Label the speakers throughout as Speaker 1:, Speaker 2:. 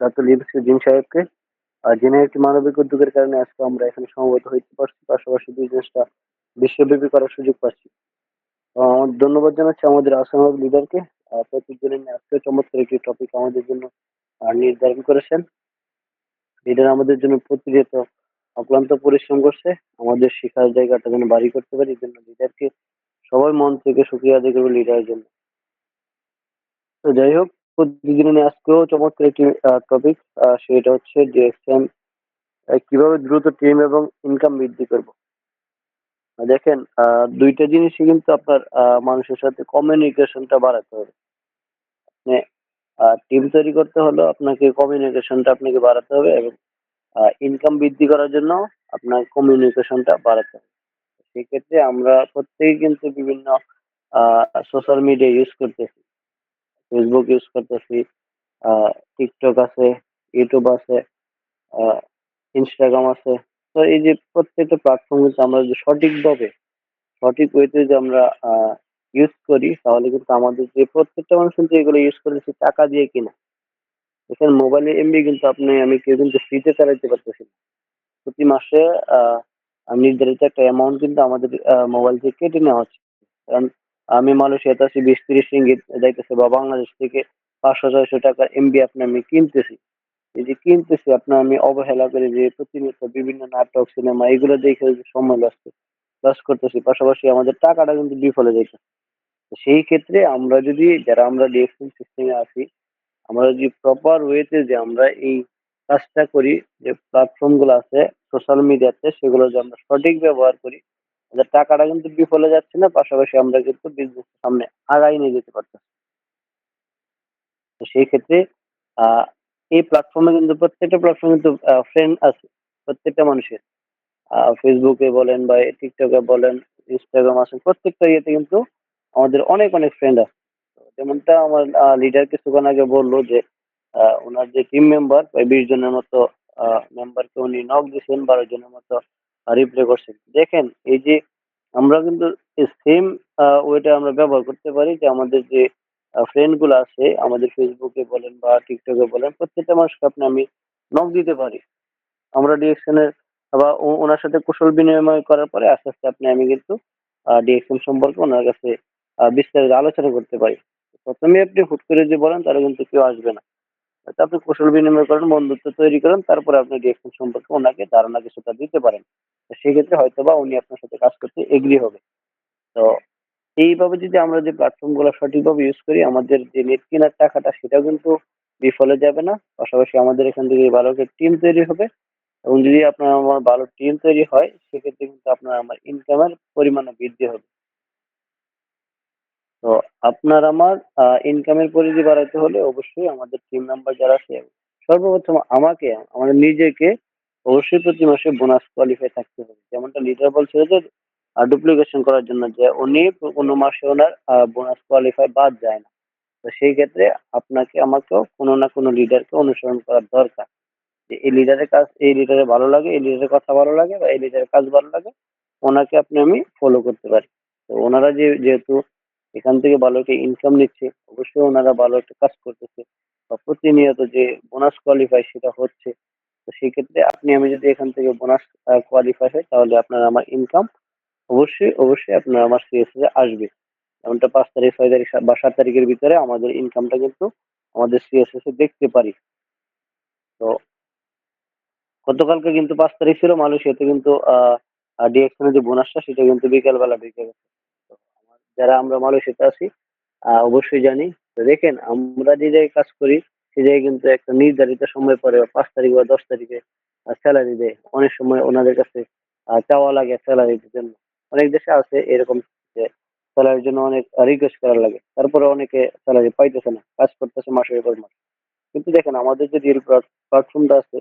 Speaker 1: Doctor Leeds জিন সাহেবকে। আর যিনি একটি মানবিক উদ্যোগের কারণে আজকে আমরা এখানে সমবেত হইতে পারছি। পাশাপাশি বিজনেসটা বিশ্বব্যাপী করার সুযোগ পাচ্ছি। ধন্যবাদ জানাচ্ছি আমাদের আসাম লিডারকে। প্রতিদিনের আজকে চমৎকার একটি টপিক আমাদের জন্য নির্ধারণ করেছেন। লিডার আমাদের জন্য প্রতিনিয়ত অক্লান্ত পরিশ্রম করছে। আমাদের শেখার জায়গাটা যেন বাড়ি করতে পারি, এই জন্য লিডারকে সবাই মন থেকে সুক্রিয়া আদায় লিডারের জন্য। তো যাই হোক প্রতিদিনের আজকেও চমৎকার একটি টপিক সেটা হচ্ছে ডিএক্সএম কীভাবে দ্রুত টিম এবং ইনকাম বৃদ্ধি করব। দেখেন দুইটা জিনিসই কিন্তু আপনার মানুষের সাথে কমিউনিকেশনটা বাড়াতে হবে। মানে টিম তৈরি করতে হলেও আপনাকে কমিউনিকেশনটা আপনাকে বাড়াতে হবে এবং ইনকাম বৃদ্ধি করার জন্য আপনার কমিউনিকেশনটা বাড়াতে হবে। সেক্ষেত্রে আমরা প্রত্যেকেই কিন্তু বিভিন্ন সোশ্যাল মিডিয়া ইউজ করতেছি। ফেসবুক ইউজ করতেছি টিকটক আছে ইউটিউব আছে ইনস্টাগ্রাম আছে। তো এই যে প্রত্যেকটা প্ল্যাটফর্ম কিন্তু আমরা যদি সঠিকভাবে, সঠিক ওয়েতে যদি আমরা ইউজ করি, তাহলে কিন্তু আমাদের যে প্রত্যেকটা মানুষ কিন্তু এগুলো ইউজ করেছি টাকা দিয়ে কিনা। এখানে মোবাইলের এমবি কিন্তু আপনি, আমি কেউ কিন্তু ফ্রিতে চালাইতে পারতেছি না। প্রতি মাসে নির্ধারিত একটা অ্যামাউন্ট কিন্তু আমাদের মোবাইল থেকে কেটে নেওয়া হচ্ছে। কারণ আমি মালয়েশিয়াতে আছি বিশ তিরিশ রিঙ্গিত যাইতেছে বা বাংলাদেশ থেকে পাঁচশো, ছয়শো টাকার এমবি আপনি আমি কিনতেছি। এই যে কিনতেছি আপনার আমি অবহেলা করে যে প্রতিনিয়ত বিভিন্ন নাটক, সিনেমা, এগুলো দেখে যে সময় লস লস করতেছি, পাশাপাশি আমাদের টাকাটা কিন্তু বিফলে যাইতেছে। তো সেই ক্ষেত্রে আমরা যদি, যারা আমরা ডিএক্সএল সিস্টেমে আছি, আমরা যদি প্রপার ওয়েতে যে আমরা এই কাজটা করি, যে প্ল্যাটফর্মগুলো আছে সোশ্যাল মিডিয়াতে সেগুলো যে আমরা সঠিক ব্যবহার করি আমাদের টাকাটা কিন্তু বিফলে যাচ্ছে না, পাশাপাশি আমরা কিন্তু বিজনেস সামনে আগাই নিয়ে যেতে পারতেছি। তো সেই ক্ষেত্রে এই প্ল্যাটফর্মে কিন্তু প্রত্যেকটা প্ল্যাটফর্মে কিন্তু ফ্রেন্ড আছে, প্রত্যেকটা মানুষের। ফেসবুকে বলেন বা টিকটকে বলেন ইনস্টাগ্রাম আছে প্রত্যেকটা ইয়েতে কিন্তু আমাদের অনেক অনেক ফ্রেন্ড আছে। যেমনটা আমার লিডার কিছুক্ষণ আগে বলল যে ওনার যে টিম মেম্বার প্রায় বিশ জনের মতো মেম্বারকে উনি নক দিয়েছেন, বারো জনের মতো রিপ্লে করছেন দেখেন, এই যে আমরা কিন্তু সেম ওয়েটা আমরা ব্যবহার করতে পারি যে আমাদের যে ফ্রেন্ডগুলো আছে, আমাদের ফেসবুকে বলেন বা টিকটকে বলেন, প্রত্যেকটা মানুষকে আপনি আমি নক দিতে পারি। আমরা ডিএকশনের বা ওনার সাথে কুশল বিনিময় করার পরে আস্তে আস্তে আপনি আমি কিন্তু ডিএকশন সম্পর্কে ওনার কাছে বিস্তারিত আলোচনা করতে পারি। প্রথমে আপনি হুট করে যে বলেন, তাহলে কিন্তু কেউ আসবে না। আপনি কুশল বিনিময় করেন, বন্ধুত্ব তৈরি করেন, তারপরে আপনি ডিএকশন সম্পর্কে ওনাকে ধারণা কিছুটা দিতে পারেন। সেক্ষেত্রে হয়তো বা উনি আপনার সাথে কাজ করতে এগ্রি হবে। তো এইভাবে যদি আমরা যে প্ল্যাটফর্মগুলো সঠিকভাবে ইউজ করি, আমাদের যে নেট কেনার টাকাটা সেটাও কিন্তু বিফলে যাবে না। পাশাপাশি আমাদের এখান থেকে ভালো একটা টিম তৈরি হবে। এবং যদি আপনার আমার ভালো টিম তৈরি হয়, সেক্ষেত্রে কিন্তু আপনার আমার ইনকামের পরিমাণও বৃদ্ধি হবে। তো আপনার আমার ইনকামের পরিধি বাড়াতে হলে অবশ্যই আমাদের টিম মেম্বার যারা আছে, সর্বপ্রথম আমাকে, আমাদের নিজেকে অবশ্যই প্রতি মাসে বোনাস কোয়ালিফাই থাকতে হবে। যেমনটা লিডার বলছিল যে ডুপ্লিকেশন করার জন্য যে, উনি কোনো মাসে ওনার বোনাস কোয়ালিফাই বাদ যায় না। তো সেই ক্ষেত্রে আপনাকে, আমাকেও কোনো না কোনো লিডারকে অনুসরণ করার দরকার। যে, এই লিডারের কাজ, এই লিডারের ভালো লাগে, এই লিডারের কথা ভালো লাগে বা এই লিডারের কাজ ভালো লাগে, ওনাকে আপনি আমি ফলো করতে পারি। তো ওনারা যে, যেহেতু এখান থেকে ভালো একটা ইনকাম নিচ্ছে। অবশ্যই ওনারা ভালো একটা কাজ করতেছে। বা প্রতিনিয়ত যে বোনাস কোয়ালিফাই সেটা হচ্ছে, তো সেই ক্ষেত্রে আপনি, আমি যদি এখান থেকে বোনাস কোয়ালিফাই হয় তাহলে আপনার আমার ইনকাম অবশ্যই অবশ্যই আপনার আমার সিএসএ আসবে। এমনটা পাঁচ তারিখ, ছয় তারিখ, বা সাত তারিখের ভিতরে আমাদের ইনকামটা কিন্তু আমাদের সিএসএস এ দেখতে পারি। তো গতকালকে কিন্তু পাঁচ তারিখ ছিল মালয়েশিয়াতে কিন্তু, আহ ডিএক্সনের যে বোনাসটা সেটা কিন্তু বিকেলবেলা ঢুকে গেছে। যারা আমরা মালয়েশিয়াতে আছি অবশ্যই জানি। দেখেন, আমরা যে জায়গায় কাজ করি, সে জায়গায় কিন্তু একটা নির্ধারিত সময় পরে পাঁচ তারিখ বা দশ তারিখে স্যালারি দেয়। অনেক সময় ওনাদের কাছে চাওয়া লাগে স্যালারির জন্য। অনেক দেশে আছে এরকম যে স্যালারির জন্য অনেক রিকোয়েস্ট করা লাগে। তারপরে অনেকে স্যালারি পাইতেছে না, কাজ করতেছে মাসের পর মাস। কিন্তু দেখেন, আমাদের যে রিয়েল প্ল্যাটফর্মটা আছে,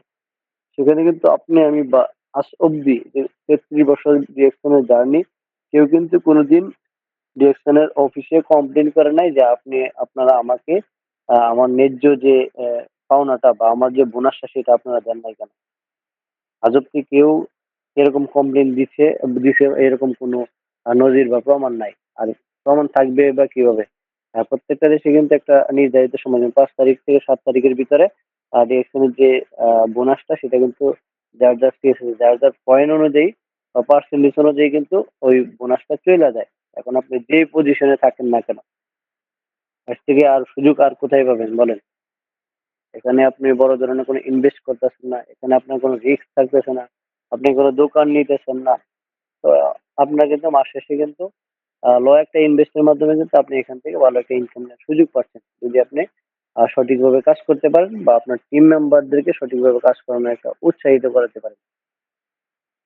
Speaker 1: সেখানে কিন্তু আপনি, আমি বা আজ অব্দি তেত্রিশ বছর জার্নি, কেউ কিন্তু কোনোদিন ডিরেকশনের অফিসে কমপ্লেন করে নাই যে আপনি আপনারা আমাকে আমার ন্যায্য যে পাওনাটা বা আমার যে বোনাসটা সেটা আপনারা দেন নাই কেন? আজ অব্দি কেউ এরকম কমপ্লেন দিছে দিছে এরকম কোনো নজির বা প্রমাণ নাই। আর প্রমাণ থাকবে বা কীভাবে? প্রত্যেকটা দেশে কিন্তু একটা নির্ধারিত সময় পাঁচ তারিখ থেকে সাত তারিখের ভিতরে আ ডিরেকশন এর যে বোনাসটা সেটা কিন্তু যার, যার যার, যার পয়েন্ট অনুযায়ী বা পার্সেন্টেজ অনুযায়ী কিন্তু ওই বোনাসটা চলে যায়। এখন আপনি যেই পজিশনে থাকেন না কেন এর থেকে আর সুযোগ আর কোথায় পাবেন বলেন? এখানে আপনি বড় ধরনের কোনো ইনভেস্ট করতেছেন না। এখানে আপনার কোনো রিস্ক থাকতেছে না। আপনি কোনো দোকান নিতেছেন না। তো আপনার কিন্তু মাস শেষে কিন্তু লো একটা ইনভেস্ট এর মাধ্যমে কিন্তু আপনি এখান থেকে ভালো একটা ইনকাম নেওয়ার সুযোগ পাচ্ছেন। যদি আপনি সঠিকভাবে কাজ করতে পারেন বা আপনার টিম মেম্বারদেরকে সঠিকভাবে কাজ করানোর একটা উৎসাহিত করাতে পারেন।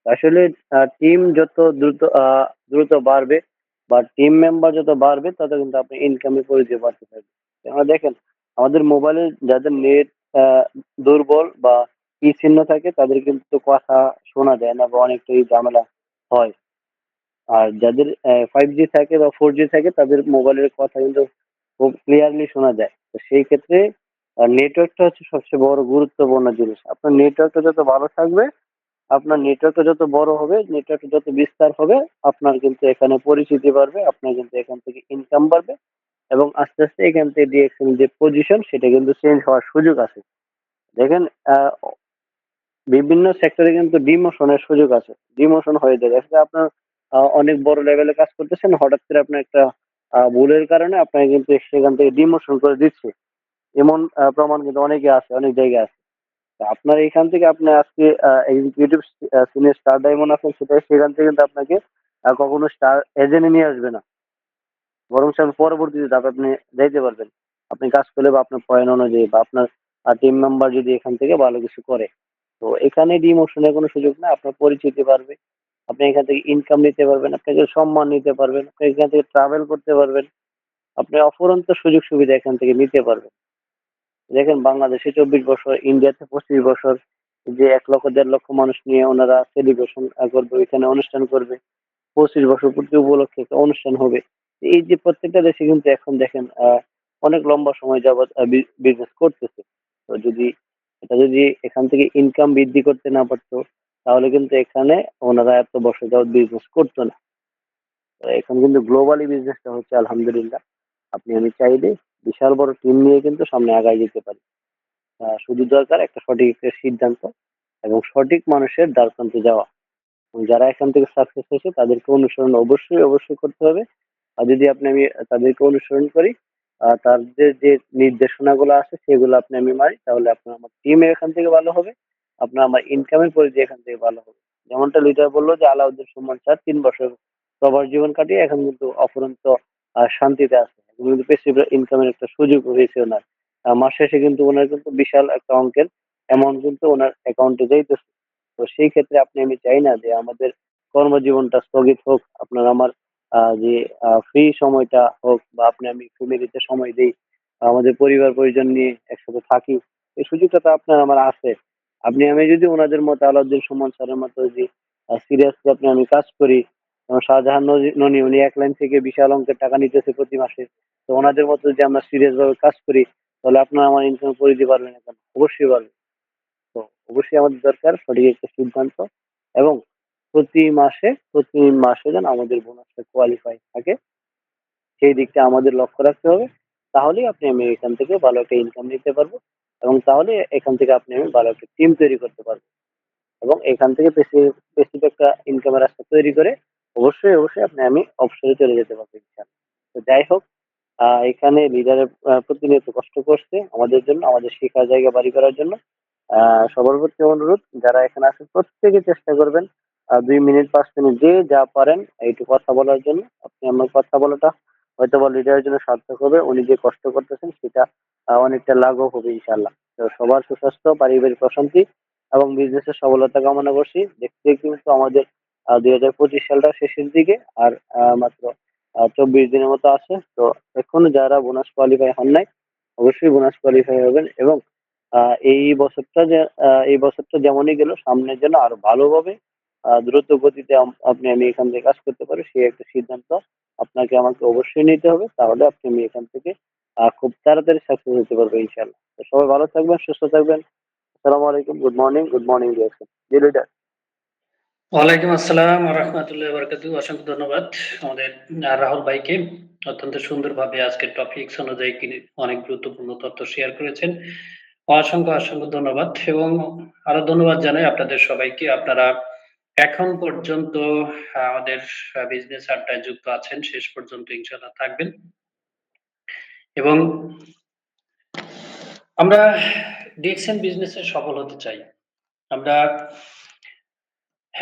Speaker 1: আসলে টিম যত দ্রুত দ্রুত বাড়বে বা টিম মেম্বার যত বাড়বে তত কিন্তু আপনি ইনকামের পরিধি বাড়তে থাকবে। কেননা দেখেন আমাদের মোবাইলে যাদের নেট দুর্বল বা বিচ্ছিন্ন থাকে তাদের কিন্তু কথা শোনা যায় না বা অনেকটাই ঝামেলা হয়। আর যাদের ফাইভ জি থাকে বা ফোর জি থাকে তাদের মোবাইলের কথা কিন্তু খুব ক্লিয়ারলি শোনা যায়। তো সেই ক্ষেত্রে নেটওয়ার্কটা হচ্ছে সবচেয়ে বড় গুরুত্বপূর্ণ জিনিস। আপনার নেটওয়ার্কটা যত ভালো থাকবে, আপনার নেটওয়ার্ক যত বড় হবে, নেটওয়ার্ক যত বিস্তার হবে, আপনার কিন্তু এখানে পরিচিতি বাড়বে, আপনার কিন্তু এখান থেকে ইনকাম বাড়বে এবং আস্তে, আস্তে এখান থেকে ডিরেকশন যে পজিশন সেটা কিন্তু চেঞ্জ হওয়ার সুযোগ আছে। দেখেন বিভিন্ন সেক্টরে কিন্তু ডিমোশন এর সুযোগ আছে। ডিমোশন হয়ে যায়। দেখা আপনার অনেক বড় লেভেলে কাজ করতেছেন, হঠাৎ করে আপনার একটা ভুলের কারণে আপনাকে কিন্তু সেখান থেকে ডিমোশন করে দিচ্ছে। এমন প্রমাণ কিন্তু অনেকে আছে, অনেক জায়গায় আছে। আপনার এখান থেকে আপনি আজকে এক্সিকিউটিভ সিনিয়র স্টার ডায়মন্ড আছেন সেটা সেখান থেকে কিন্তু আপনাকে কখনো স্টার এজেন্ট নিয়ে আসবে না। বরঞ্চ আপনি পরবর্তীতে ধাপে আপনি যাইতে পারবেন। আপনি কাজ করলে বা আপনার পয়েন্ট অনুযায়ী বা আপনার টিম মেম্বার যদি এখান থেকে ভালো কিছু করে। তো এখানে ডিমোশন এর কোনো সুযোগ না। আপনার পরিচিতি বাড়বে। আপনি এখান থেকে ইনকাম নিতে পারবেন, আপনাকে সম্মান নিতে পারবেন, আপনি এখান থেকে ট্রাভেল করতে পারবেন। আপনি অফুরন্ত সুযোগ সুবিধা এখান থেকে নিতে পারবেন। দেখেন বাংলাদেশে ২৪ বছর, ইন্ডিয়াতে ২৫ বছর যে এক লক্ষ দেড় লক্ষ মানুষ নিয়ে ওনারা সেলিব্রেশন করবে, ওইখানে অনুষ্ঠান করবে। ২৫ বছর পূর্তি উপলক্ষে একটা অনুষ্ঠান হবে। এই যে প্রত্যেকটা দেশে কিন্তু এখন দেখেন অনেক লম্বা সময় যাবৎ বিজনেস করতেছে। তো যদি এটা যদি এখান থেকে ইনকাম বৃদ্ধি করতে না পারতো তাহলে কিন্তু এখানে ওনারা এত বছর যাবৎ বিজনেস করতো না। এখন কিন্তু গ্লোবালি বিজনেসটা হচ্ছে আলহামদুলিল্লাহ। আপনি আমি চাইলে বিশাল বড় টিম নিয়ে কিন্তু সামনে আগায় যেতে পারি। শুধু দরকার একটা সঠিক একটা সিদ্ধান্ত এবং সঠিক মানুষের দ্বারপ্রান্তে যাওয়া। এবং যারা এখান থেকে সাকসেস হয়েছে তাদেরকে অনুসরণ অবশ্যই, অবশ্যই করতে হবে। আর যদি আপনি আমি তাদেরকে অনুসরণ করি, তাদের যে নির্দেশনাগুলো আছে সেগুলো আপনি আমি মারি তাহলে আপনার আমার টিম এখান থেকে ভালো হবে। আপনার আমার ইনকামের পরিধি এখান থেকে ভালো হবে। যেমনটা লিডার বলল যে আলাউদ্দিন সুমন স্যার তিন বছর প্রবাস জীবন কাটিয়ে এখন কিন্তু অফুরন্ত শান্তিতে আছে। কিন্তু পেসিভ ইনকামের একটা সুযোগ হয়েছে ওনার মাস শেষে কিন্তু ওনার কিন্তু বিশাল একটা অঙ্কের অ্যামাউন্ট কিন্তু উনার অ্যাকাউন্টে যাইতেছে। তো সেই ক্ষেত্রে আপনি আমি চাই না যে আমাদের কর্মজীবনটা স্থগিত হোক। আপনার আমার যে ফ্রি সময়টা হোক বা আপনি আমি ফ্যামিলিতে সময় দেই। আমাদের পরিবার-পরিজন নিয়ে একসাথে থাকি। এই সুযোগটা তো আপনার আমার আছে। আপনি আমি যদি ওনাদের মতো আলাউদ্দিন সুমন স্যারের মতো যদি সিরিয়াসলি আপনি আমি কাজ করি, শাহজাহান ননি উনি এক লাইন থেকে বিশাল অঙ্কের টাকা নিতেছে প্রতি মাসে। তো ওনাদের মতো যদি আমরা সিরিয়াস ভাবে কাজ করি, তাহলে আপনারা আমার ইনকাম পরিধি বাড়বে না কেন? অবশ্যই বাড়বে। তো অবশ্যই আমাদের দরকার সঠিক একটা সিদ্ধান্ত এবং প্রতি মাসে, প্রতি মাসে যেন আমাদের বোনাসটা কোয়ালিফাই থাকে। সেই দিকটা আমাদের লক্ষ্য রাখতে হবে। তাহলেই আপনি আমি এখান থেকে ভালো একটা ইনকাম নিতে পারব এবং তাহলে এখান থেকে আপনি আমি ভালো একটা টিম তৈরি করতে পারব। এবং এখান থেকে পেসিভ একটা ইনকামের রাস্তা তৈরি করে অবশ্যই, অবশ্যই আপনি আমি অবসরে চলে যেতে পারব। তো যাই হোক এখানে লিডারের প্রতিনিয়ত কষ্ট করছে আমাদের জন্য, আমাদের শেখার জায়গা বাড়ি করার জন্য। সবার প্রতি অনুরোধ যারা এখানে আছেন প্রত্যেকে চেষ্টা করবেন ২ মিনিট ৫ মিনিট যে যা পারেন একটু কথা বলার জন্য। আপনি আমার কথা বলাটা হয়তোবা লিডারের জন্য সার্থক হবে। উনি যে কষ্ট করতেছেন সেটা অনেকটা লাঘব হবে ইনশাল্লাহ তো সবার সুস্বাস্থ্য, পারিবারিক প্রশান্তি এবং বিজনেসের সফলতা কামনা করছি। দেখতে কিন্তু আমাদের আ ২০২৫ সালটা শেষের দিকে। আর মাত্র ২৪ দিনের মতো আছে। তো এখনও যারা বোনাস কোয়ালিফাই হন নাই, অবশ্যই বোনাস কোয়ালিফাই হবেন এবং এই বছরটা যে এই বছরটা যেমনই গেল সামনের যেন আরও ভালোভাবে দ্রুত গতিতে আপনি আমি এখান থেকে কাজ করতে পারি সেই একটা সিদ্ধান্ত আপনাকে আমাকে অবশ্যই নিতে হবে। তাহলে আপনি আমি এখান থেকে খুব তাড়াতাড়ি সাকসেস হতে পারব ইনশাআল্লাহ। তো সবাই ভালো থাকবেন, সুস্থ থাকবেন। আসসালামু আলাইকুম। Good morning, good morning leader.
Speaker 2: ওয়ালাইকুম আসসালাম রাহমাতুল্লাহি অসংখ্য ধন্যবাদ আমাদের রাহুল ভাইকে। অত্যন্ত সুন্দরভাবে আজকের টপিকস অনুযায়ী অনেক গুরুত্বপূর্ণ তথ্য শেয়ার করেছেন। অসংখ্য, অসংখ্য ধন্যবাদ এবং আরও ধন্যবাদ জানাই আপনাদের সবাইকে। আপনারা এখন পর্যন্ত আমাদের বিজনেস আড্ডায় যুক্ত আছেন। শেষ পর্যন্ত ইনশাআল্লাহ থাকবেন। এবং আমরা ডিএক্সএন বিজনেসে সফল হতে চাই। আমরা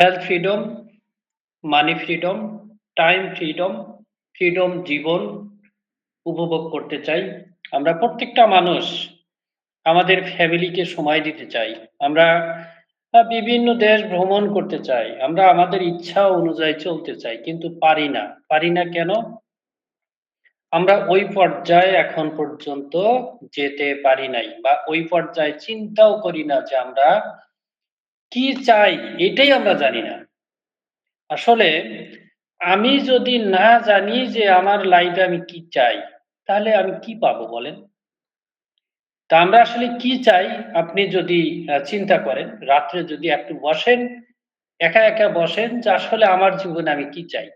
Speaker 2: health freedom, money freedom, time freedom, freedom জীবন উপভোগ করতে চাই। আমরা প্রত্যেকটা মানুষ আমাদের ফ্যামিলিকে সময় দিতে চাই। আমরা বিভিন্ন দেশ ভ্রমণ করতে চাই। আমরা আমাদের ইচ্ছা অনুযায়ী চলতে চাই। কিন্তু পারি না। পারি না কেন? আমরা ওই পর্যায়ে এখন পর্যন্ত যেতে পারি নাই বা ওই পর্যায়ে চিন্তাও করি না যে আমরা কি চাই এটাই আমরা জানি না। আসলে আমি যদি না জানি যে আমার লাইফে আমি কি চাই, তাহলে আমি কি পাবো বলেন? তা আমরা আসলে কি চাই আপনি যদি চিন্তা করেন, রাত্রে যদি একটু বসেন, একা, একা বসেন যে আসলে আমার জীবনে আমি কি চাই?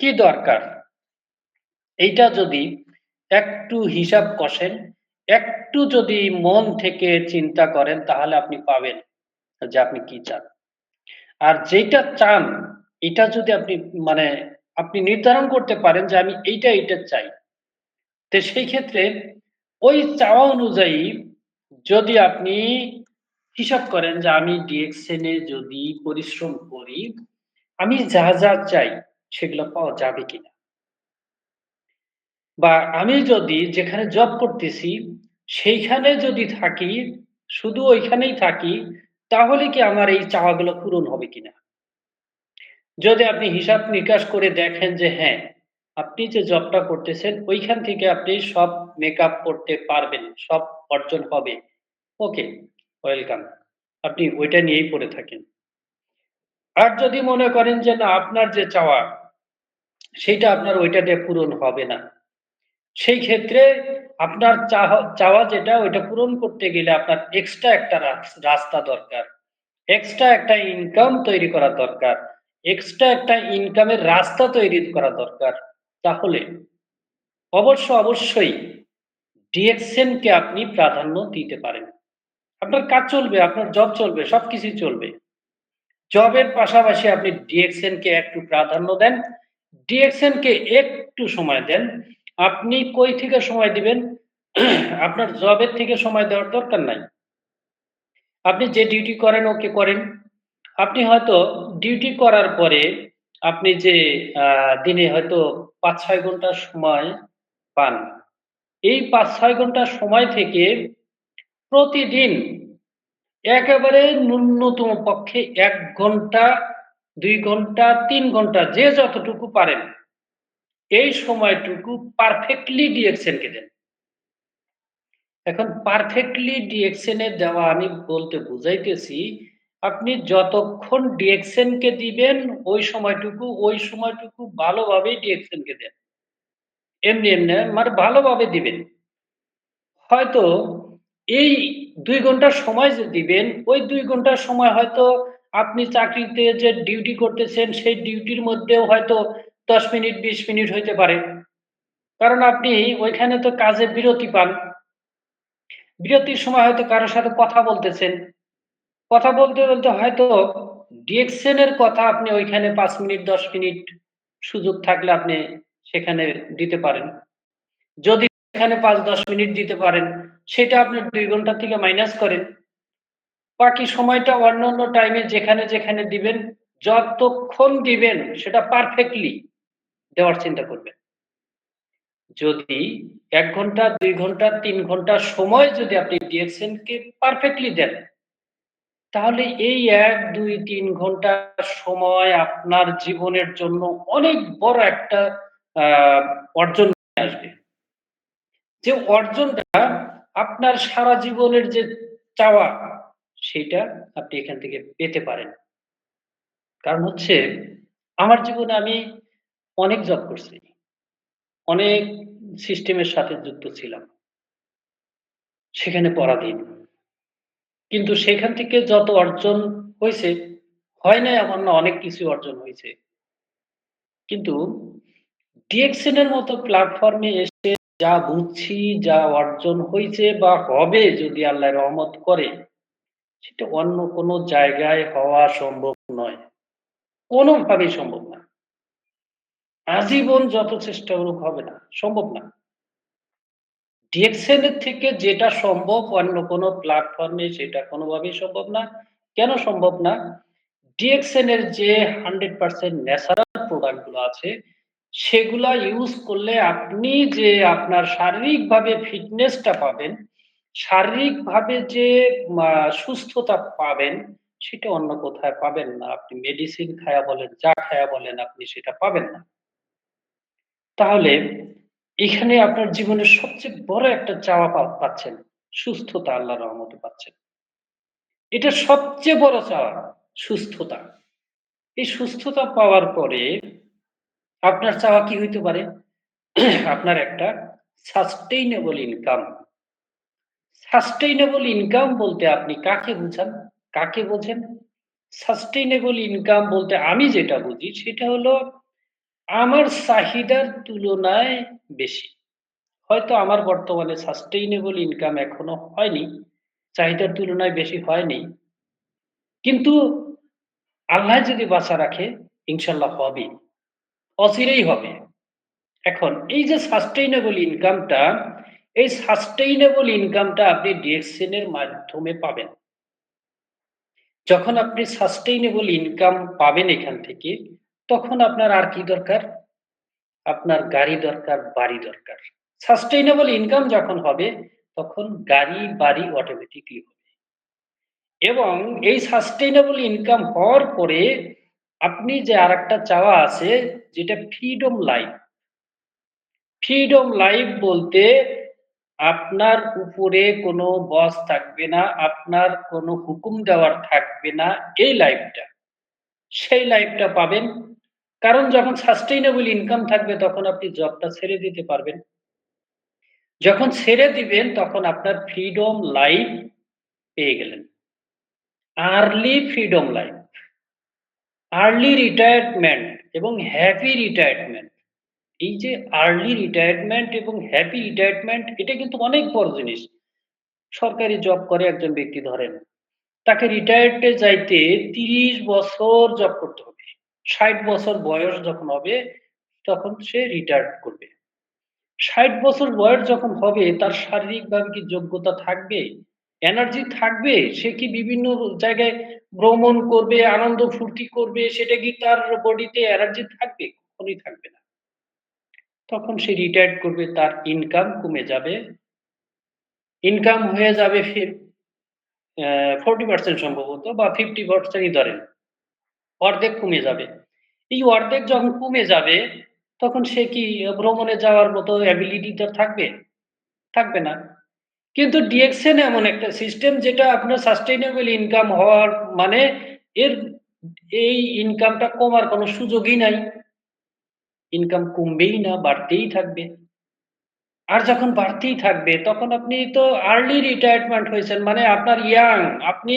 Speaker 2: কি দরকার? এইটা যদি একটু হিসাব কষেন, একটু যদি মন থেকে চিন্তা করেন তাহলে আপনি পাবেন যে আপনি কি চান। আর যেইটা চান এটা যদি আপনি মানে আপনি নির্ধারণ করতে পারেন যে আমি এইটা, এইটা চাই। তো সেই ক্ষেত্রে ওই চাওয়া অনুযায়ী যদি আপনি হিসাব করেন যে আমি ডিএক্সএন যদি পরিশ্রম করি, আমি যা, যা চাই সেগুলো পাওয়া যাবে কিনা? বা আমি যদি যেখানে জব করতেছি সেইখানে যদি থাকি, শুধু ওইখানেই থাকি, তাহলে কি আমার এই চাওয়াগুলো পূরণ হবে কিনা? যদি আপনি হিসাব নিকাশ করে দেখেন যে হ্যাঁ, আপনি যে জবটা করতেছেন ওইখান থেকে আপনি সব মেকআপ করতে পারবেন, সব অর্জন হবে। Okay, welcome. আপনি ওইটা নিয়েই পড়ে থাকেন। আর যদি মনে করেন যে না আপনার যে চাওয়া, সেটা আপনার ওইটা দিয়ে পূরণ হবে না। সেই ক্ষেত্রে আপনার চাওয়া যেটা ওইটা পূরণ করতে গেলে আপনার এক্সট্রা একটা রাস রাস্তা দরকার। এক্সট্রা একটা ইনকাম তৈরি করা দরকার। এক্সট্রা একটা ইনকামের রাস্তা তৈরি করা দরকার। তাহলে অবশ্য, অবশ্যই ডিএক্সএন কে আপনি প্রাধান্য দিতে পারেন। আপনার কাজ চলবে, আপনার জব চলবে, সবকিছুই চলবে। জবের পাশাপাশি আপনি ডিএক্সএন কে একটু প্রাধান্য দেন। ডিএক্সএন কে একটু সময় দেন। আপনি কই থেকে সময় দিবেন? আপনার জবের থেকে সময় দেওয়ার দরকার নাই। আপনি যে ডিউটি করেন ওকে করেন। আপনি হয়তো ডিউটি করার পরে আপনি যে দিনে হয়তো ৫-৬ ঘণ্টা সময় পান। এই ৫-৬ ঘণ্টা সময় থেকে প্রতিদিন একেবারে ন্যূনতম পক্ষে এক ঘণ্টা, দুই ঘণ্টা, তিন ঘণ্টা যে যতটুকু পারেন, এই সময়টুকু পারফেক্টলি ডিএক্সএন কে দেন। এখন পারফেক্টলি ডিএক্সএন এ দেওয়া আমি বলতে বুঝাইতেছি, আপনি যতক্ষণ ডিএক্সএন কে দিবেন ওই সময়টুকু, ওই সময়টুকু ভালোভাবেই ডিএক্সএন কে দেন। এমনি, এমনি মানে ভালোভাবে দিবেন। হয়তো এই দুই ঘণ্টা সময় যে দিবেন, ওই দুই ঘণ্টা সময় হয়তো আপনি চাকরিতে যে ডিউটি করতেছেন সেই ডিউটির মধ্যেও হয়তো ১০ মিনিট ২০ মিনিট হইতে পারে। কারণ আপনি ওইখানে তো কাজে বিরতি পান। বিরতির সময় হয়তো কারও সাথে কথা বলতেছেন। কথা বলতে, বলতে হয়তো ডিএক্সএন এর কথা আপনি ওইখানে পাঁচ মিনিট ১০ মিনিট সুযোগ থাকলে আপনি সেখানে দিতে পারেন। যদি সেখানে ৫-১০ মিনিট দিতে পারেন, সেটা আপনি দুই ঘণ্টা থেকে মাইনাস করেন। বাকি সময়টা অন্যান্য টাইমে যেখানে, যেখানে দিবেন, যতক্ষণ দিবেন সেটা পারফেক্টলি দেওয়ার চিন্তা করবেন। যদি এক ঘণ্টা, দুই ঘণ্টা, তিন ঘণ্টা সময় যদি আপনি ডিএক্সএন কে পারফেক্টলি দেন, তাহলে এই ১, ২, ৩ ঘণ্টা সময় আপনার জীবনের জন্য অনেক বড় একটা অর্জন আসবে। যে অর্জনটা আপনার সারা জীবনের যে চাওয়া, সেটা আপনি এখান থেকে পেতে পারেন। কারণ হচ্ছে আমার জীবনে আমি অনেক জব করছি। অনেক সিস্টেমের সাথে যুক্ত ছিলাম। সেখানে পরাধীন। কিন্তু সেখান থেকে যত অর্জন হয়েছে হয় নাই এমন না অনেক কিছু অর্জন হয়েছে কিন্তু ডিএক্সএন এর মতো প্ল্যাটফর্মে এসে যা বুঝছি, যা অর্জন হয়েছে বা হবে যদি আল্লাহ রহমত করে, সেটা অন্য কোনো জায়গায় হওয়া সম্ভব নয়। কোনোভাবেই সম্ভব না। আজীবন যত চেষ্টা করুক হবে না, সম্ভব না। ডিএক্সএল এর থেকে যেটা সম্ভব অন্য কোনো প্ল্যাটফর্মে সেটা কোনোভাবেই সম্ভব না। কেন সম্ভব না? ডিএক্সএল এর যে 100% ন্যাচারাল প্রোডাক্টগুলো আছে, সেগুলা ইউজ করলে আপনি যে আপনার শারীরিকভাবে ফিটনেসটা পাবেন, শারীরিকভাবে যে সুস্থতা পাবেন, সেটা অন্য কোথায় পাবেন না। আপনি মেডিসিন খায়া বলেন, যা খায়া বলেন আপনি সেটা পাবেন না। তাহলে এখানে আপনার জীবনের সবচেয়ে বড় একটা চাওয়া পাচ্ছেন। সুস্থতা আল্লাহ রহমতে পাচ্ছেন। এটা সবচেয়ে বড় চাওয়া, সুস্থতা। এই সুস্থতা পাওয়ার পরে আপনার চাওয়া কি হইতে পারে? আপনার একটা সাস্টেইনেবল ইনকাম। সাস্টেইনেবল ইনকাম বলতে আপনি কাকে বুঝান? কাকে বোঝেন? সাস্টেইনেবল ইনকাম বলতে আমি যেটা বুঝি সেটা হলো আমার চাহিদার তুলনায় বেশি। হয়তো আমার বর্তমানে সাস্টেইনেবল ইনকাম এখনও হয়নি। চাহিদার তুলনায় বেশি হয়নি। কিন্তু আল্লাহ যদি বাঁচা রাখে ইনশাল্লাহ হবে। অচিরেই হবে। এখন এই যে সাস্টেইনেবল ইনকামটা, এই সাস্টেইনেবল ইনকামটা আপনি ডিএক্সএন এর মাধ্যমে পাবেন। যখন আপনি সাস্টেইনেবল ইনকাম পাবেন এখান থেকে, তখন আপনার আর কি দরকার? আপনার গাড়ি দরকার, বাড়ি দরকার। সাস্টেইনেবল ইনকাম যখন হবে, তখন গাড়ি, বাড়ি অটোমেটিক্যালি হবে। এবং এই সাস্টেইনেবল ইনকাম হওয়ার পরে আপনি যে আর একটা চাওয়া আছে যেটা ফ্রিডম লাইফ। ফ্রিডম লাইফ বলতে আপনার উপরে কোনো বস থাকবে না, আপনার কোনো হুকুম দেওয়ার থাকবে না, এই লাইফটা। সেই লাইফটা পাবেন। কারণ যখন সাস্টেইনেবল ইনকাম থাকবে, তখন আপনি জবটা ছেড়ে দিতে পারবেন। যখন ছেড়ে দিবেন, তখন আপনার ফ্রিডম লাইফ পেয়ে গেলেন। Early freedom life. Early retirement এবং হ্যাপি রিটায়ারমেন্ট। এই যে আর্লি রিটায়ারমেন্ট এবং হ্যাপি রিটায়ারমেন্ট এটা কিন্তু অনেক বড় জিনিস। সরকারি জব করে একজন ব্যক্তি ধরেন। তাকে রিটায়ার্ডে যাইতে ৩০ বছর জব করতে হবে। ৬০ বছর বয়স যখন হবে তখন সে রিটায়ার্ড করবে। ৬০ বছর বয়স যখন হবে তার শারীরিকভাবে কি যোগ্যতা থাকবে? এনার্জি থাকবে? সে কি বিভিন্ন জায়গায় ভ্রমণ করবে, আনন্দ ফুর্তি করবে, সেটা কি তার বডিতে এনার্জি থাকবে? কখনোই থাকবে না। তখন সে রিটায়ার্ড করবে, তার ইনকাম কমে যাবে। ইনকাম হয়ে যাবে ফির অ্যা 40% সম্ভবত বা 50% ই ধরেন। অর্ধেক কমে যাবে। এই অর্ধেক যখন কমে যাবে, তখন সে কি ভ্রমণে যাওয়ার মতো তার থাকবে? থাকবে না। কিন্তু ডিএক্সএন এমন একটা সিস্টেম যেটা আপনার সাস্টেইনেবল ইনকাম হওয়ার মানে এর এই ইনকামটা কমার কোনো সুযোগই নাই। ইনকাম কমবেই না, বাড়তেই থাকবে। আর যখন বাড়তেই থাকবে তখন আপনি তো আর্লি রিটায়ারমেন্ট হয়েছেন। মানে আপনার ইয়াং, আপনি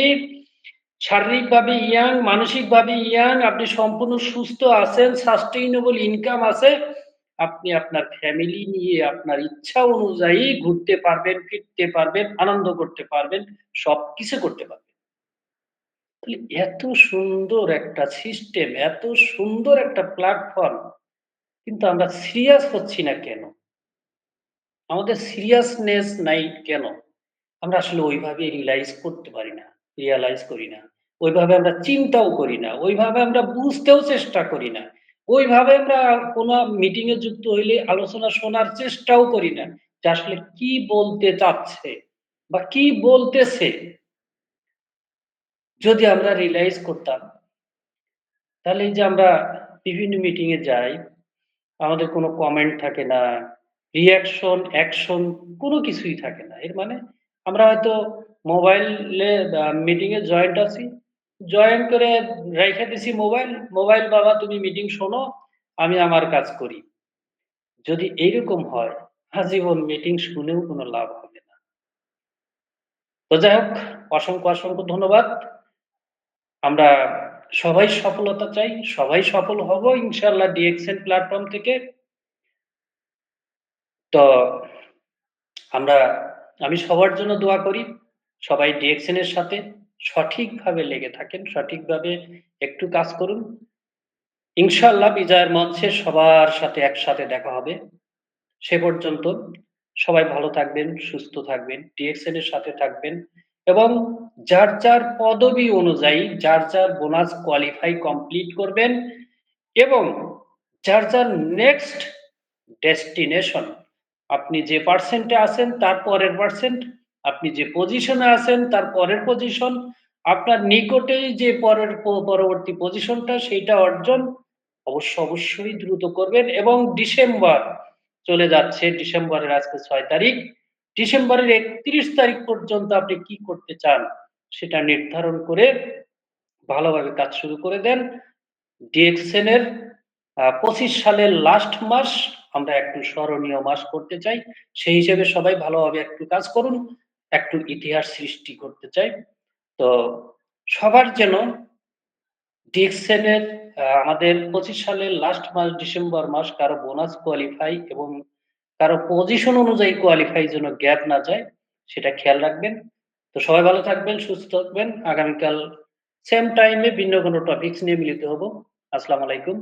Speaker 2: শারীরিকভাবে ইয়াং, মানসিকভাবে ইয়াং, আপনি সম্পূর্ণ সুস্থ আছেন, সাস্টেইনেবল ইনকাম আছে। আপনি আপনার ফ্যামিলি নিয়ে আপনার ইচ্ছা অনুযায়ী ঘুরতে পারবেন, ফিরতে পারবেন, আনন্দ করতে পারবেন, সবকিছু করতে পারবেন। এত সুন্দর একটা সিস্টেম, এত সুন্দর একটা প্ল্যাটফর্ম কিন্তু আমরা সিরিয়াস হচ্ছি না কেন? আমাদের সিরিয়াসনেস নাই কেন? আমরা আসলে ওইভাবে রিয়ালাইজ করতে পারি না, রিয়ালাইজ করি না। ওইভাবে আমরা চিন্তাও করি না। ওইভাবে আমরা বুঝতেও চেষ্টা করি না। ওইভাবে আমরা কোন মিটিং এ যুক্ত হইলে আলোচনা শোনার চেষ্টাও করি না। যে আসলে কি বলতে চাচ্ছে বা কি বলতেছে? যদি আমরা রিয়ালাইজ করতাম তাহলে যে আমরা বিভিন্ন মিটিং এ যাই, আমাদের কোনো কমেন্ট থাকে না, রিয়াকশন অ্যাকশন কোনো কিছুই থাকে না। এর মানে আমরা হয়তো মোবাইলে আ মিটিং এ জয়েন্ট আছি। জয়েন করে রাইখা দিছি মোবাইল। মোবাইল বাবা তুমি মিটিং শোনো, আমি আমার কাজ করি। যদি এইরকম হয়, আজীবন মিটিং শুনেও কোনো লাভ হবে না। তো যাই হোক, অসংখ্য, অসংখ্য ধন্যবাদ। আমরা সবাই সফলতা চাই, সবাই সফল হব ইনশাল্লাহ ডিএক্সএন প্ল্যাটফর্ম থেকে। তো আমরা আমি সবার জন্য দোয়া করি। সবাই ডিএকশন এর সাথে সঠিকভাবে লেগে থাকেন। সঠিকভাবে একটু কাজ করুন। ইনশাআল্লাহ বিজয়ের মঞ্চে সবার সাথে একসাথে দেখা হবে। সে পর্যন্ত সবাই ভালো থাকবেন, সুস্থ থাকবেন, ডিএকশন এর সাথে থাকবেন এবং যার, যার পদবি অনুযায়ী যার, যার বোনাস কোয়ালিফাই কমপ্লিট করবেন এবং যার, যার নেক্সট ডেস্টিনেশন আপনি যে পার্সেন্টে আছেন তার পরের পার্সেন্ট, আপনি যে পজিশনে আছেন তার পরের পজিশন, আপনার নিকটেই যে পরের পরবর্তী পজিশনটা সেইটা অর্জন অবশ্য অবশ্যই দ্রুত করবেন এবং ডিসেম্বর চলে যাচ্ছে। ডিসেম্বরের আজকে ছয় তারিখ। ডিসেম্বরের ৩১ তারিখ পর্যন্ত আপনি কি করতে চান সেটা নির্ধারণ করে ভালোভাবে কাজ শুরু করে দেন। আ ২৫ সালের লাস্ট মাস আমরা একটু স্মরণীয় মাস করতে চাই। সেই হিসেবে সবাই ভালোভাবে একটু কাজ করুন। একটু ইতিহাস সৃষ্টি করতে চাই। তো সবার যেন আ আমাদের ২৫ সালের লাস্ট মাস ডিসেম্বর মাস কারও বোনাস কোয়ালিফাই এবং কারও পজিশন অনুযায়ী কোয়ালিফাই যেন গ্যাপ না যায় সেটা খেয়াল রাখবেন। তো সবাই ভালো থাকবেন, সুস্থ থাকবেন। আগামীকাল সেম টাইমে ভিন্ন কোনো টপিকস নিয়ে মিলিত হব। আসসালামু আলাইকুম।